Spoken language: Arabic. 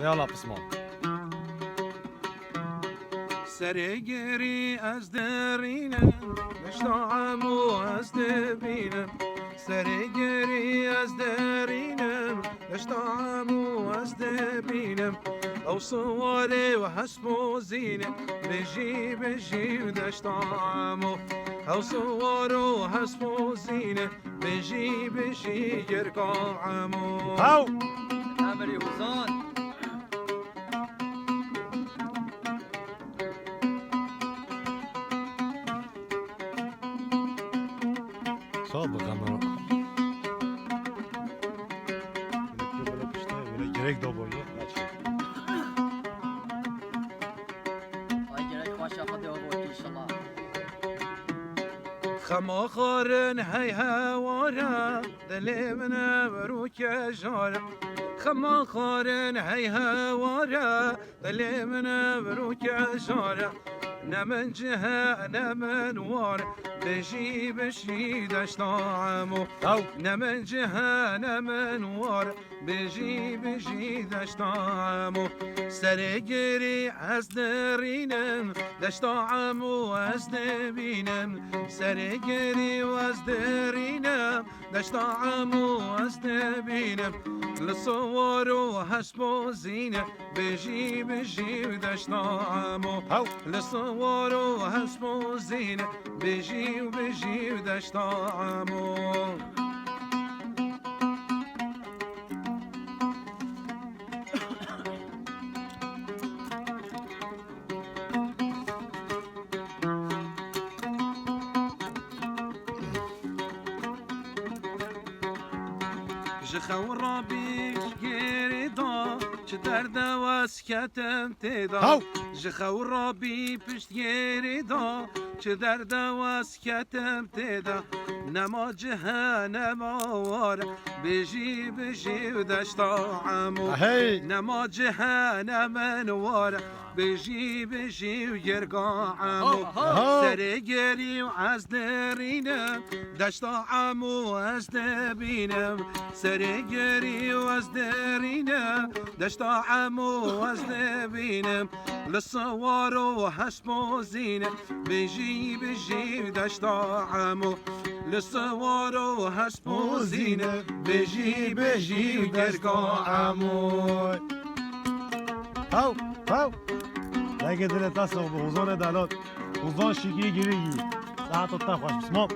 يلا بسمان سرگری از درینم نشتاعم و از دبینم سرگری از درینم نشتاعم و از دبینم أو صواري وحسب وزينة بجي بجي ودشتاعم أو صور وحسب وزينة بجي بجي يرقع عمو. عمري gerek de boyu. هاي جريك ما شافت يا أبوك ان شاء الله خما خارن هی هوارا دلی من بروک جارا خما خارن هی هوارا دلی من بروک جارا نمن جهة نمن وار. بجی بشی دشتامو هاو نمن جهة نمن وار. بجی بجی دشتامو سرگری از درینم دشتامو از نبینم سرگری و ليش طعم وأسنبينة للصور و وزينة بجيب الجيب داش طعمو للصور وهشم زینه. بجيب بجيب دشت عمو و زینه بجی و بجی چه درد واس کتم تیدا جخو را بی پشت گیری دا چه در واس کتم تیدا نما جهنم آوار بجی بجی و دشتا عمو نما جهنم انوار بجی بجی و گرگا عمو سر گری و از درینم. دشتا عمو از دبینم. سر گری و از درینم. دشتا عمو از دبینم لصوار و حسب و زینه بجی بجی دشتا عمو لصوار و حسب و زینه بجی بجی گرگا عمو هاو هاو لگه دلت دست به حوزان دلات حوزان شیگی گیری ساعت و تخوش بسمان